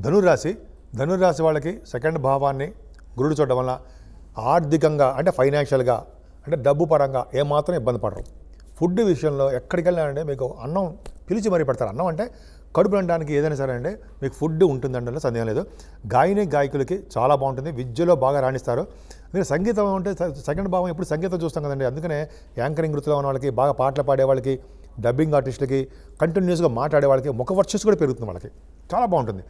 ధనురాశి ధనురాశి వాళ్ళకి సెకండ్ భావాన్ని గురుడు చూడడం వల్ల ఆర్థికంగా అంటే ఫైనాన్షియల్గా అంటే డబ్బు పరంగా ఏమాత్రం ఇబ్బంది పడరు. ఫుడ్ విషయంలో ఎక్కడికి వెళ్ళాలంటే మీకు అన్నం పిలిచి మరీ పెడతారు. అన్నం అంటే కడుపు నిండడానికి ఏదైనా సరే అంటే మీకు ఫుడ్ ఉంటుందండి సందేహం లేదు. గాయని గాయకులకి చాలా బాగుంటుంది. విద్యలో బాగా రాణిస్తారు. మీరు సంగీతం అంటే సెకండ్ భావం ఎప్పుడు సంగీతం చూస్తాం కదండి. అందుకనే యాంకరింగ్ వృత్తిలో ఉన్న వాళ్ళకి బాగా పాటలు పాడే వాళ్ళకి డబ్బింగ్ ఆర్టిస్టులకి కంటిన్యూస్గా మాట్లాడే వాళ్ళకి ముఖ వర్చస్సు కూడా పెరుగుతుంది వాళ్ళకి. చాలా బాగుంటుంది.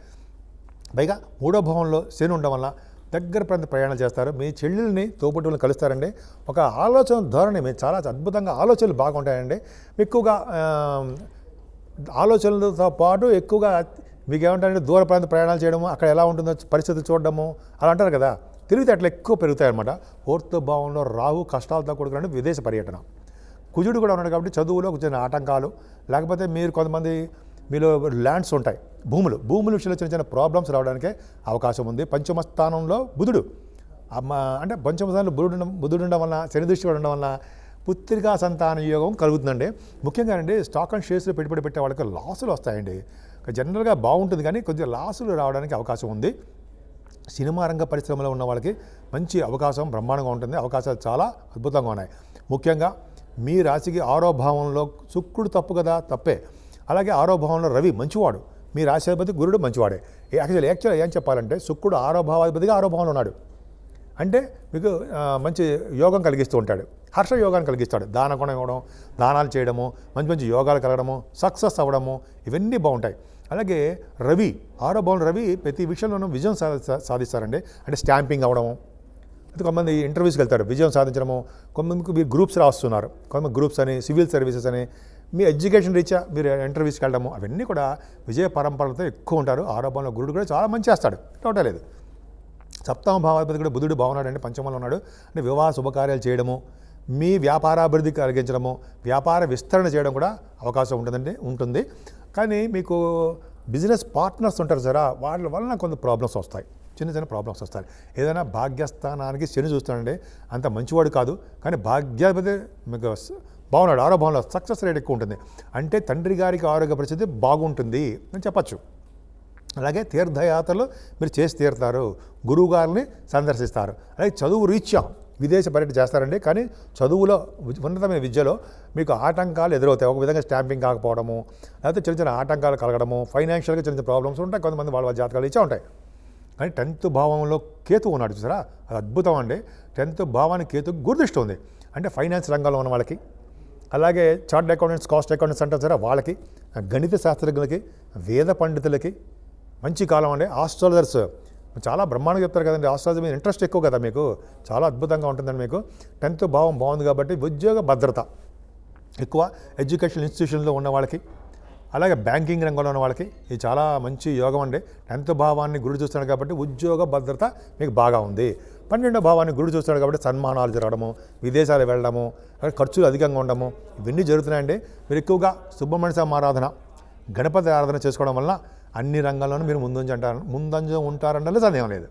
పైగా మూడో భావంలో శని ఉండడం వల్ల దగ్గర ప్రాంత ప్రయాణం చేస్తారు. మీ చెల్లెల్ని తోబుట్టువులను కలుస్తారండి. ఒక ఆలోచన ధోరణి మీరు చాలా అద్భుతంగా ఆలోచనలు బాగుంటాయండి. ఎక్కువగా ఆలోచనలతో పాటు ఎక్కువగా మీకు ఏమంటారంటే దూర ప్రాంత ప్రయాణాలు చేయడము అక్కడ ఎలా ఉంటుందో పరిస్థితి చూడడము అలా అంటారు కదా. తెలివితేటలు ఎక్కువ పెరుగుతాయన్నమాట. ఫోర్త్ భావంలో రాహు కష్టాలతో కూడుకున్న విదేశ పర్యటన. కుజుడు కూడా ఉన్నాడు కాబట్టి చదువులో కొంచెం ఆటంకాలు. లేకపోతే మీరు కొంతమంది మీలో ల్యాండ్స్ ఉంటాయి. భూములు. భూముల విషయంలో చిన్న చిన్న ప్రాబ్లమ్స్ రావడానికే అవకాశం ఉంది. పంచమ స్థానంలో బుధుడు. అంటే పంచమ స్థానంలో బుధుడు బుధుడు ఉండడం వల్ల శని దృష్టి ఉండడం వల్ల పుత్రికా సంతాన యోగం కలుగుతుందండి. ముఖ్యంగా అండి స్టాక్ అండ్ షేర్స్లో పెట్టుబడి పెట్టే వాళ్ళకి లాసులు వస్తాయండి. జనరల్గా బాగుంటుంది కానీ కొద్దిగా లాసులు రావడానికి అవకాశం ఉంది. సినిమా రంగ పరిశ్రమలో ఉన్న వాళ్ళకి మంచి అవకాశం బ్రహ్మాండంగా ఉంటుంది. అవకాశాలు చాలా అద్భుతంగా ఉన్నాయి. ముఖ్యంగా మీ రాశికి ఆరో భావంలో శుక్రుడు తప్పు కదా? తప్పే. అలాగే ఆరో భావంలో రవి మంచివాడు. మీ రాశాధిపతి గురుడు మంచివాడే. యాక్చువల్ యాక్చువల్ ఏం చెప్పాలంటే శుక్రుడు ఆరో భావాధిపతిగా ఆరో భావంలో ఉన్నాడు. అంటే మీకు మంచి యోగం కలిగిస్తూ ఉంటాడు. హర్ష యోగాన్ని కలిగిస్తాడు. దాన గుణం ఇవ్వడం దానాలు చేయడము మంచి మంచి యోగాలు కలగడము సక్సెస్ అవ్వడము ఇవన్నీ బాగుంటాయి. అలాగే రవి ఆరో భవన్ రవి ప్రతి విషయంలోనూ విజయం సాధిస్తారండి. అంటే స్టాంపింగ్ అవ్వడము. అయితే కొంతమంది ఇంటర్వ్యూస్కి వెళ్తారు. విజయం సాధించడము. కొంతమందికి మీరు గ్రూప్స్ రాస్తున్నారు. కొంతమంది గ్రూప్స్ అని సివిల్ సర్వీసెస్ అని మీ ఎడ్యుకేషన్ రీత్యా మీరు ఇంటర్వ్యూస్కి వెళ్ళడము అవన్నీ కూడా విజయ పరంపరలతో ఎక్కువ ఉంటారు. ఆరోపణలో గురుడు కూడా చాలా మంచి చేస్తాడు. డౌటే లేదు. సప్తమ భావాధిపతి కూడా బుధుడు బాగున్నాడు అంటే పంచమంలో ఉన్నాడు. అంటే వివాహ శుభకార్యాలు చేయడము మీ వ్యాపారాభివృద్ధి కలిగించడము వ్యాపార విస్తరణ చేయడం కూడా అవకాశం ఉంటుందండి ఉంటుంది. కానీ మీకు బిజినెస్ పార్ట్నర్స్ ఉంటారు సరా వాళ్ళ వలన కొంత ప్రాబ్లమ్స్ వస్తాయి. చిన్న చిన్న ప్రాబ్లమ్స్ వస్తాయి. ఏదైనా భాగ్యస్థానానికి శని చూస్తాడండి అంత మంచివాడు కాదు. కానీ భాగ్యాధిపతి మీకు బాగున్నాడు ఆరో భావంలో సక్సెస్ రేట్ ఎక్కువ ఉంటుంది. అంటే తండ్రి గారికి ఆరోగ్య పరిస్థితి బాగుంటుంది అని చెప్పచ్చు. అలాగే తీర్థయాత్రలు మీరు చేసి తీరుతారు. గురువుగారిని సందర్శిస్తారు. అలాగే చదువు రీత్యా విదేశ పర్యటన చేస్తారండి. కానీ చదువులో ఉన్నతమైన విద్యలో మీకు ఆటంకాలు ఎదురవుతాయి. ఒక విధంగా స్టాంపింగ్ కాకపోవడము లేకపోతే చిన్న చిన్న ఆటంకాలు కలగడము ఫైనాన్షియల్గా చిన్న చిన్న ప్రాబ్లమ్స్ ఉంటాయి. కొంతమంది వాళ్ళ జాతకాలు ఇచ్చే ఉంటాయి. కానీ టెన్త్ భావంలో కేతు ఉన్నాడు చూసారా? అది అద్భుతం అండి. టెన్త్ భావానికి కేతు గుర్దిష్టం ఉంది. అంటే ఫైనాన్స్ రంగంలో ఉన్న వాళ్ళకి అలాగే చార్ట్ అకౌంటెంట్స్ కాస్ట్ అకౌంటెంట్స్ అంటారు సరే వాళ్ళకి గణిత శాస్త్రజ్ఞులకి వేద పండితులకి మంచి కాలం అండి. ఆస్ట్రాలజర్స్ చాలా బ్రహ్మాండంగా చెప్తారు కదండి. ఆస్ట్రాలజీ మీద ఇంట్రెస్ట్ ఎక్కువ కదా మీకు? చాలా అద్భుతంగా ఉంటుందండి మీకు. టెన్త్ భావం బాగుంది కాబట్టి ఉద్యోగ భద్రత ఎక్కువ. ఎడ్యుకేషన్ ఇన్స్టిట్యూషన్లో ఉన్న వాళ్ళకి అలాగే బ్యాంకింగ్ రంగంలో ఉన్న వాళ్ళకి ఇది చాలా మంచి యోగం అండి. టెన్త్ భావాన్ని గురుడు చూస్తున్నాడు కాబట్టి ఉద్యోగ భద్రత మీకు బాగా ఉంది. పన్నెండో భావాన్ని గురుడు చూస్తున్నాడు కాబట్టి సన్మానాలు జరగడము విదేశాలు వెళ్ళడము ఖర్చులు అధికంగా ఉండడము ఇవన్నీ జరుగుతున్నాయండి. మీరు ఎక్కువగా సుబ్రహ్మణ్య స్వామి ఆరాధన గణపతి ఆరాధన చేసుకోవడం వల్ల అన్ని రంగాల్లోనూ మీరు ముందంజ అంటారు ముందంజ ఉంటారంటే సందేహం లేదు.